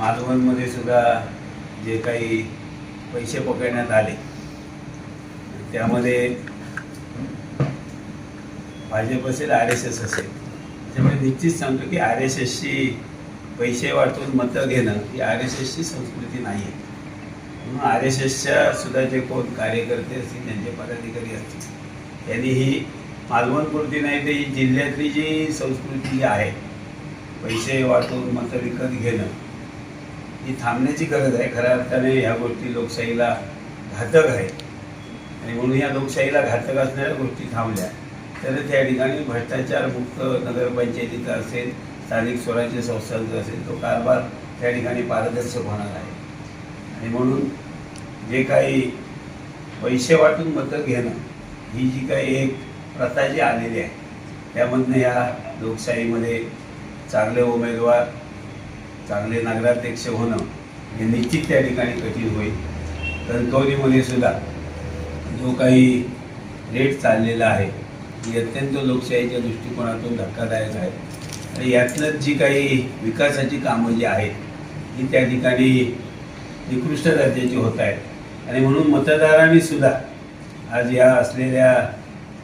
मालवणमध्ये सुद्धा जे काही पैसे पकडण्यात आले त्यामध्ये भाजप असेल आर एस एस असेल त्यामुळे निश्चित सांगतो की आर एस एसची पैसे वाटून मतं घेणं ही आर एस एसची संस्कृती नाही आहे. म्हणून आर एस एसच्या सुद्धा जे कोण कार्यकर्ते असतील त्यांचे पदाधिकारी असतील त्यांनी ही मालवणपुरती नाही तर ही जिल्ह्यातली जी संस्कृती जी आहे पैसे वाटून मतं विकत घेणं ही थांबण्याची गरज आहे. खऱ्या अर्थाने ह्या गोष्टी लोकशाहीला घातक आहे. आणि म्हणून या लोकशाहीला घातक असणाऱ्या गोष्टी थांबल्या. तर त्या ठिकाणी भ्रष्टाचार मुक्त नगरपंचायतीचा असेल स्थानिक स्वराज्य संस्थांचा असेल तो कारभार त्या ठिकाणी पारदर्शक होणार आहे. आणि म्हणून जे काही पैसे वाटून मतं घेणं ही जी काही एक प्रथा जी आलेली आहे त्यामधनं ह्या लोकशाहीमध्ये चांगले उमेदवार चांगले नगराध्यक्ष होणं हे निश्चित त्या ठिकाणी कठीण होईल. कणकवलीमध्ये सुद्धा जो काही रेट चाललेला आहे ही अत्यंत लोकशाहीच्या दृष्टिकोनातून धक्कादायक आहे. आणि यातलं जी काही विकासाची कामं जी आहेत ही त्या ठिकाणी निकृष्ट दर्जाची होत आहेत. आणि म्हणून मतदारांनी सुद्धा आज या असलेल्या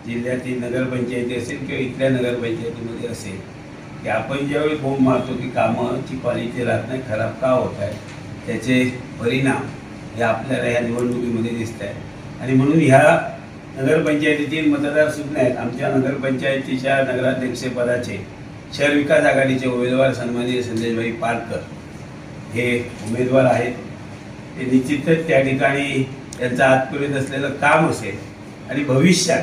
जिल्ह्यातील नगरपंचायती असेल किंवा इथल्या नगरपंचायतीमध्ये असेल की आपण ज्यावेळी बोंब मारतो की कामाची क्वालिटी राहत नाही खराब का होत आहे त्याचे परिणाम हे आपल्याला ह्या निवडणुकीमध्ये दिसत आहे. आणि म्हणून ह्या नगरपंचायतीतील मतदार सुद्धा आहेत. आमच्या नगरपंचायतीच्या नगराध्यक्षपदाचे शहर विकास आघाडीचे उमेदवार सन्माननीय संदेशभाई पारकर हे उमेदवार आहेत. ते निश्चितच त्या ठिकाणी त्यांचं आजपर्यंत असलेलं काम असेल. आणि भविष्यात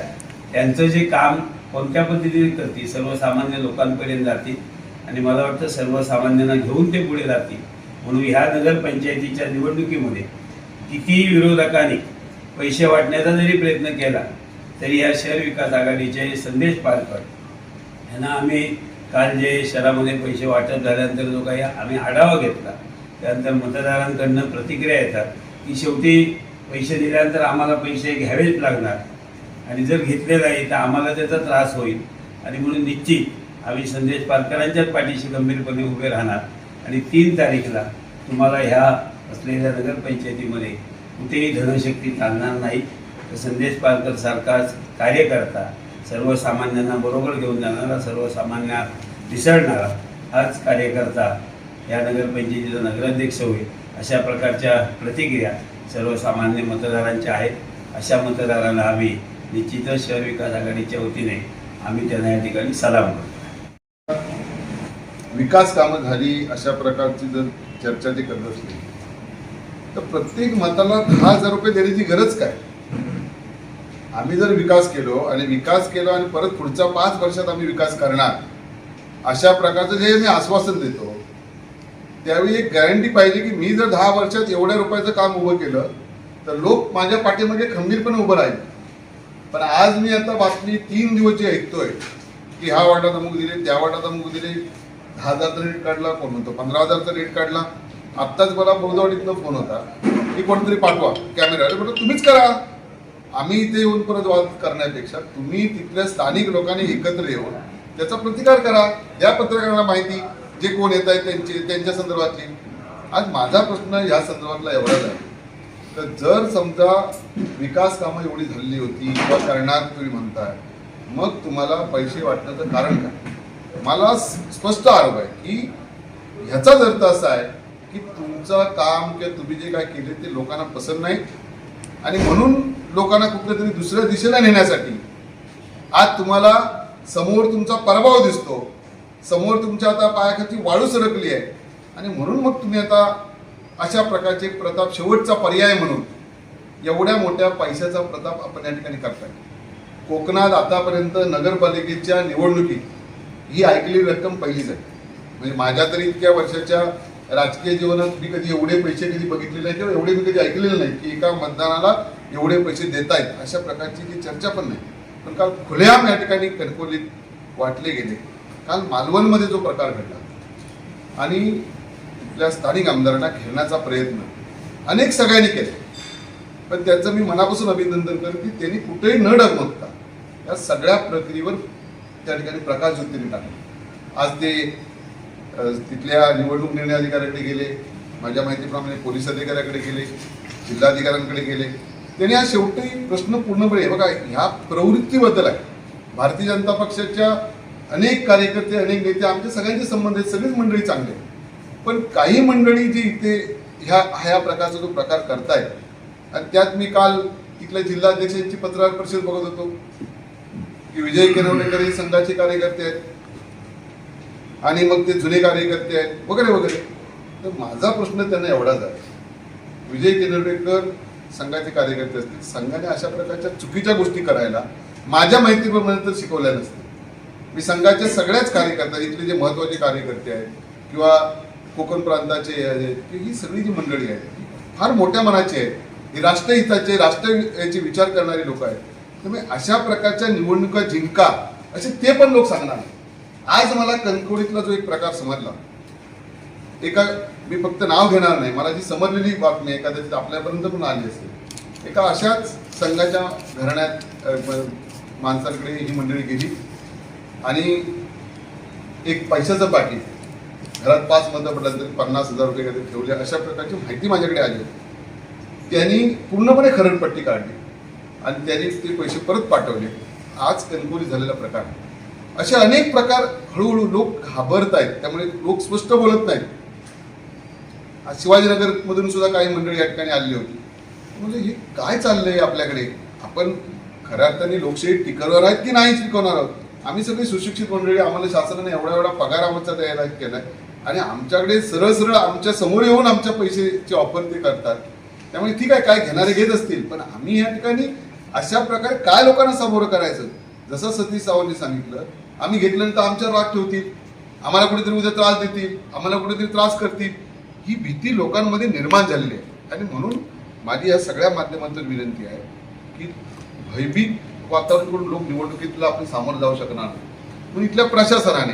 त्यांचं जे काम कोणत्या पद्धतीने करतील सर्वसामान्य लोकांपर्यंत जातील आणि मला वाटतं सर्वसामान्यांना घेऊन ते पुढे जातील म्हणून ह्या नगरपंचायतीच्या निवडणुकीमध्ये कितीही विरोधकांनी पैसे वाटण्याचा जरी प्रयत्न केला तरी या शहर विकास आघाडीचे संदेश पारकर यांना आम्ही काल जे शहरामध्ये पैसे वाटप झाल्यानंतर जो काही आम्ही आढावा घेतला त्यानंतर मतदारांकडनं प्रतिक्रिया येतात. की शेवटी पैसे दिल्यानंतर आम्हाला पैसे घ्यावेच लागणार. आणि जर घेतले नाही तर आम्हाला त्याचा त्रास होईल. आणि म्हणून निश्चित आम्ही संदेश पालकरांच्याच पाठीशी गंभीरपणे उभे राहणार. आणि तीन तारीखला तुम्हाला ह्या असलेल्या नगरपंचायतीमध्ये कुठेही धनशक्ती चालणार नाही. तर संदेश पालकर सारखाच कार्यकर्ता सर्वसामान्यांना बरोबर घेऊन जाणारा सर्वसामान्य मिसळणारा हाच कार्यकर्ता या नगरपंचायतीचा नगराध्यक्ष होईल अशा प्रकारच्या प्रतिक्रिया सर्वसामान्य मतदारांच्या आहेत. अशा मतदारांना आम्ही निश्चितच शहर विकास आघाडीच्या वतीने आम्ही त्यांना या ठिकाणी सलाम करतो. विकास कामं झाली अशा प्रकारची जर चर्चा जी करत असली तर प्रत्येक मताला दहा हजार रुपये देण्याची गरज काय? आम्ही जर विकास केलो आणि विकास केलो आणि परत पुढच्या पाच वर्षात आम्ही विकास करणार अशा प्रकारचं जे मी आश्वासन देतो त्यावेळी एक गॅरंटी पाहिजे की मी जर दहा वर्षात एवढ्या रुपयाचं काम उभं केलं तर लोक माझ्या पाठीमागे खंबीरपणे उभं राहील. पण आज मी आता बातमी तीन दिवस जी ऐकतोय की ह्या वाटात अमुक दिले त्या वाटात अमुक दिले. दहा हजारचा रेट काढला कोण म्हणतो? पंधरा हजारचा रेट काढला. आत्ताच मला बोरदवाडीतनं फोन होता. की कोणतरी पाठवा कॅमेरा अरे म्हटलं तुम्हीच करा. आम्ही इथे येऊन परत वाद करण्यापेक्षा तुम्ही तिथल्या स्थानिक लोकांनी एकत्र येऊन त्याचा प्रतिकार करा. द्या पत्रकारांना माहिती जे कोण येत आहेत त्यांचे त्यांच्या संदर्भातली. आज माझा प्रश्न या संदर्भातला एवढाच आहे. तर जर समजा विकास कामं एवढी झालेली होती किंवा करणार तुम्ही म्हणताय मग तुम्हाला पैसे वाटण्याचं कारण काय? मला स्पष्ट आरोप आहे की ह्याचाच अर्थ असा आहे की तुमचं काम किंवा तुम्ही जे काय केले ते लोकांना पसंत नाही. आणि म्हणून लोकांना कुठल्या तरी दुसऱ्या दिशेला नेण्यासाठी आज तुम्हाला समोर तुमचा प्रभाव दिसतो. समोर तुमच्या आता पायाखाची वाळू सरकली आहे. आणि म्हणून मग तुम्ही आता अशा प्रकारचे प्रताप शेवटचा पर्याय म्हणून एवढ्या मोठ्या पैशाचा प्रताप आपण या ठिकाणी करताय. कोकणात आतापर्यंत नगरपालिकेच्या निवडणुकीत ही ऐकलेली रक्कम पहिलीच आहे. म्हणजे माझ्या तरी इतक्या वर्षाच्या राजकीय जीवनात मी कधी एवढे पैसे कधी बघितले नाही किंवा एवढे मी कधी ऐकलेले नाही की एका मतदानाला एवढे पैसे देत आहेत अशा प्रकारची ती चर्चा पण नाही. पण काल खुलेआम या ठिकाणी कणकोलीत वाटले गेले. काल मालवणमध्ये जो प्रकार घडला. आणि आपल्या स्थानिक आमदारांना घेण्याचा प्रयत्न. अनेक सगळ्यांनी केले. पण त्यांचं मी मनापासून अभिनंदन करेन की त्यांनी कुठेही न डगमगता या सगळ्या प्रक्रियेवर त्या ठिकाणी प्रकाश ज्योतीने टाकले. आज ते तिथल्या निवडणूक निर्णय अधिकाऱ्याकडे गेले माझ्या माहितीप्रमाणे पोलीस अधिकाऱ्याकडे गेले जिल्हाधिकाऱ्यांकडे गेले. त्यांनी हा शेवटी प्रश्न पूर्णपणे बघा ह्या प्रवृत्तीबद्दल आहे. भारतीय जनता पक्षाच्या अनेक कार्यकर्ते अनेक नेते आमच्या सगळ्यांचे संबंध आहेत सगळीच मंडळी चांगली आहेत. पण काही मंडळी जी इथे ह्या ह्या प्रकारचा जो प्रकार करतायत आणि त्यात मी काल इथल्या जिल्हाध्यक्षांची पत्रकार परिषद बघत होतो. की विजय किरवणेकर हे संघाचे कार्यकर्ते आहेत. आणि मग ते जुने कार्यकर्ते आहेत वगैरे वगैरे. तर माझा प्रश्न त्यांना एवढाच आहे. विजय किरवणेकर संघाचे कार्यकर्ते असतील. संघाने अशा प्रकारच्या चुकीच्या गोष्टी करायला माझ्या माहितीप्रमाणे तर शिकवल्या नसतील. मी संघाच्या सगळ्याच कार्यकर्त्या इथले जे महत्त्वाचे कार्यकर्ते आहेत किंवा कोकण प्रांताचे ही सगळी जी मंडळी आहे फार मोठ्या मनाची आहे ही राष्ट्रहिताचे राष्ट्र याचे विचार करणारी लोक आहेत. त्यामुळे अशा प्रकारच्या निवडणुका जिंका असे ते पण लोक सांगणार आज मला कणकवडीतला जो एक प्रकार समजला. एका मी फक्त नाव घेणार नाही मला जी समजलेली बातमी आहे कदाचित आपल्यापर्यंत पण आली असते एका अशाच संघाच्या घराण्यात माणसांकडे ही मंडळी गेली. आणि एक पैशाचं पाकिट घरात पाच मतं पडलं तरी पन्नास हजार रुपये काहीतरी ठेवले अशा प्रकारची माहिती माझ्याकडे आली होती. त्यांनी पूर्णपणे खरडपट्टी काढली आणि त्यांनी ते पैसे परत पाठवले. आज कणकोरी झालेला प्रकार. असे अनेक प्रकार हळूहळू लोक घाबरत आहेत त्यामुळे लोक स्पष्ट बोलत नाहीत. आज शिवाजीनगर मधून सुद्धा काही मंडळी या ठिकाणी आलेली होती. म्हणजे हे काय चाललंय आपल्याकडे? आपण खऱ्या अर्थाने लोकशाही टिकवणार आहेत की नाही टिकवणार आहोत? आम्ही सगळी सुशिक्षित मंडळी आम्हाला शासनाने एवढा एवढा पगार आमचा केला आहे आणि आमच्याकडे सरळ सरळ आमच्यासमोर येऊन आमच्या पैशाची ऑफर ते करतात. त्यामुळे ठीक आहे काय घेणारे घेत असतील पण आम्ही या ठिकाणी अशा प्रकारे काय लोकांना समोर करायचं? जसं सतीश सावंतने सांगितलं आम्ही घेतल्यानंतर आमच्यावर राग ठेवतील आम्हाला कुठेतरी उद्या त्रास देतील आम्हाला कुठेतरी त्रास करतील. ही भीती लोकांमध्ये निर्माण झालेली आहे. आणि म्हणून माझी या सगळ्या माध्यमातून विनंती आहे की भयभीत वातावरण करून लोक निवडणुकीतला आपण सामोरं जाऊ शकणार नाही. म्हणून इथल्या प्रशासनाने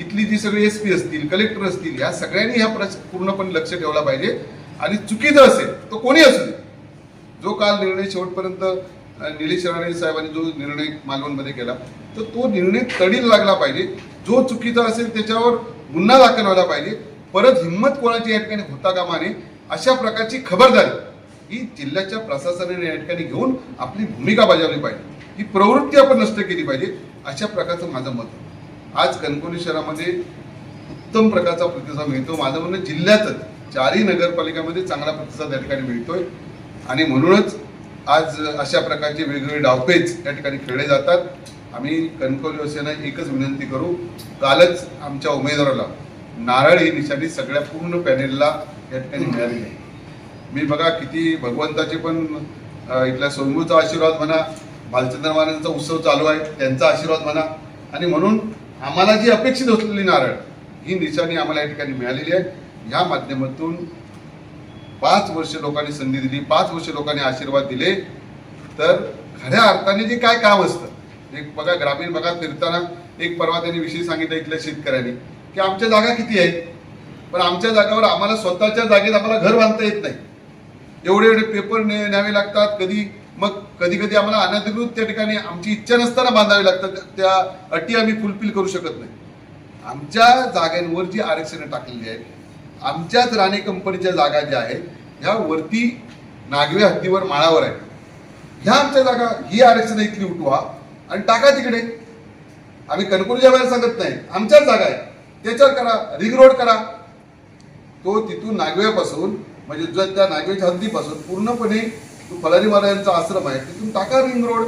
इथली जी सगळी एस पी असतील कलेक्टर असतील या सगळ्यांनी ह्या प्रश्न पूर्णपणे लक्ष ठेवला पाहिजे. आणि चुकीचं असेल तो कोणी असू दे. जो काल निर्णय शेवटपर्यंत निलेश राणे साहेबांनी जो निर्णय मालवणमध्ये केला तर तो निर्णय तडील लागला पाहिजे. जो चुकीचा असेल त्याच्यावर गुन्हा दाखल व्हायला पाहिजे. परत हिंमत कोणाची या ठिकाणी होता कामा नये अशा प्रकारची खबरदारी ही जिल्ह्याच्या प्रशासनाने या ठिकाणी घेऊन आपली भूमिका बजावली पाहिजे. ही प्रवृत्ती आपण नष्ट केली पाहिजे अशा प्रकारचं माझं मत आहे. आज कणकोली शहरामध्ये उत्तम प्रकारचा प्रतिसाद मिळतो. माझं म्हणणं जिल्ह्यातच चारही नगरपालिकामध्ये चांगला प्रतिसाद या ठिकाणी मिळतोय. आणि म्हणूनच आज अशा प्रकारचे वेगवेगळे डावपेच या ठिकाणी खेळले जातात. आम्ही कणकवली वसेना एकच विनंती करू कालच आमच्या उमेदवाराला नारळ ही निशाणी सगळ्या पूर्ण पॅनेलला या ठिकाणी मिळाली आहे मी बघा किती भगवंताचे पण इथल्या सोनगूचा आशीर्वाद म्हणा भालचंद्र महाराजांचा उत्सव चालू आहे त्यांचा आशीर्वाद म्हणा. आणि म्हणून आम्हाला जी अपेक्षित असलेली नारळ ही निशाणी आम्हाला या ठिकाणी मिळालेली आहे. ह्या माध्यमातून पाच वर्ष लोकांनी संधी दिली पाच वर्ष लोकांनी आशीर्वाद दिले. तर खऱ्या अर्थाने जे काय काम असतं एक बघा ग्रामीण भागात फिरताना एक परवा त्यांनी विषय सांगितलं इथल्या शेतकऱ्यांनी की आमच्या जागा किती आहेत? पण आमच्या जागावर आम्हाला स्वतःच्या जागेत आम्हाला घर बांधता येत नाही. एवढे एवढे पेपर न्यावे लागतात कधी मग कधी कधी आम्हाला अनधिकृत त्या ठिकाणी आमची इच्छा नसताना बांधावी लागतात. त्या अटी आम्ही फुलफिल करू शकत नाही. आमच्या जागांवर जी आरक्षणं टाकलेली आहेत आमच्याच राणे कंपनीच्या जागा ज्या आहेत ह्या वरती नागवे हद्दीवर माळावर आहेत. ह्या आमच्या जागा ही आरक्षणं इथली उठवा आणि टाका तिकडे. आम्ही कणकुरीच्या बाहेर सांगत नाही. आमच्याच जागा आहे. त्याच्यावर करा रिंग रोड करा. तो तिथून नागव्यापासून म्हणजे त्या नागवेच्या हद्दीपासून पूर्णपणे तो फलारी महाराजांचा आश्रम आहे तिथून टाका रिंग रोड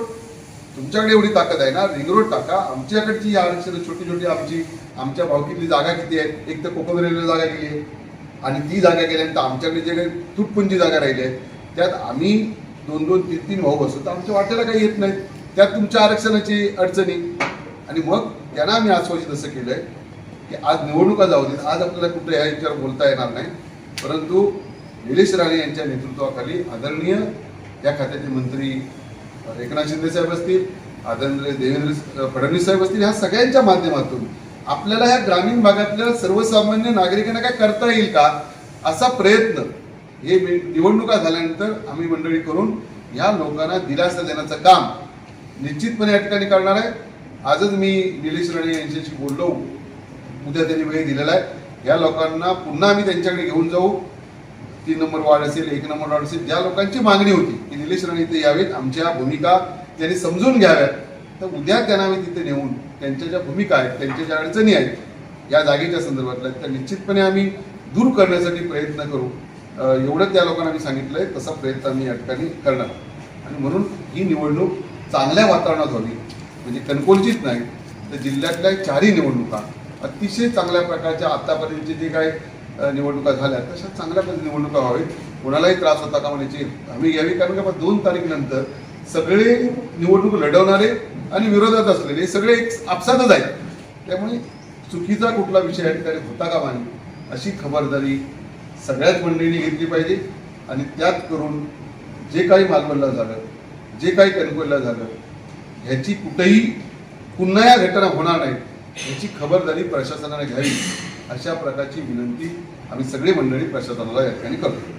तुमच्याकडे एवढी ताकद आहे ना रिंग रोड टाका. आमच्याकडची ही आरक्षण छोटी छोटी आमची आमच्या भावकीतली जागा किती आहेत? एक तर कोकण रेल्वे जागा गेली आहे. आणि ती जागा गेल्यानंतर आमच्याकडे जे काही तुटपुंजी जागा राहिली आहे त्यात आम्ही दोन दोन तीन तीन भाऊ असतो तर आमच्या वाट्याला काही येत नाही. त्यात तुमच्या आरक्षणाची अडचणी. आणि मग त्यांना आम्ही आश्वासित असं केलं आहे की आज निवडणुका जाऊ देत. आज आपल्याला कुठे या याच्यावर बोलता येणार नाही. परंतु निलेश राणे यांच्या नेतृत्वाखाली आदरणीय या खात्याचे मंत्री एकनाथ शिंदे साहेब असतील आदरणीय देवेंद्र फडणवीस साहेब असतील ह्या सगळ्यांच्या माध्यमातून आपल्याला ह्या ग्रामीण भागातल्या सर्वसामान्य नागरिकांना काय करता येईल का असा प्रयत्न हे निवडणुका झाल्यानंतर आम्ही मंडळी करून ह्या लोकांना दिलासा देण्याचं काम निश्चितपणे या ठिकाणी करणार आहे. आजच मी निलेश राणे यांच्याशी बोललो. उद्या त्यांनी वेळ दिलेला आहे. या लोकांना पुन्हा आम्ही त्यांच्याकडे घेऊन जाऊ. तीन नंबर वार्ड असेल एक नंबर वार्ड असेल ज्या लोकांची मागणी होती की निलेश राणे इथे यावेत आमच्या भूमिका त्यांनी समजून घ्याव्यात. तर उद्या त्यांना आम्ही तिथे नेऊन त्यांच्या ज्या भूमिका आहेत त्यांच्या ज्या अडचणी आहेत या जागेच्या संदर्भातल्या त्या निश्चितपणे आम्ही दूर करण्यासाठी प्रयत्न करू. एवढं त्या लोकांना आम्ही सांगितलं आहे तसा प्रयत्न आम्ही या ठिकाणी करणार. आणि म्हणून ही निवडणूक चांगल्या वातावरणात व्हावी म्हणजे कणकोलचीच नाही तर जिल्ह्यातल्या चारही निवडणुका अतिशय चांगल्या प्रकारच्या आतापर्यंतचे जे काही निवडणुका झाल्या तशा चांगल्या पद्धतीने निवडणुका व्हावीत. कोणालाही त्रास होता का म्हणायची? हमी घ्यावी कारण का दोन तारखेनंतर सगळे निवडणूक लढवणारे आणि विरोधात असलेले हे सगळे एक आपसातच आहेत. त्यामुळे चुकीचा कुठला विषय या ठिकाणी होता का नाही अशी खबरदारी सगळ्याच मंडळींनी घेतली पाहिजे आणि त्यात करून जे काही मालवणला झालं जे काही कणकोलला झालं ह्याची कुठेही पुन्हा या घटना होणार नाही. याची खबरदारी प्रशासनाने घ्यावी. अशा प्रकारची विनंती आम्ही सगळी मंडळी प्रशासनाला या ठिकाणी करतो.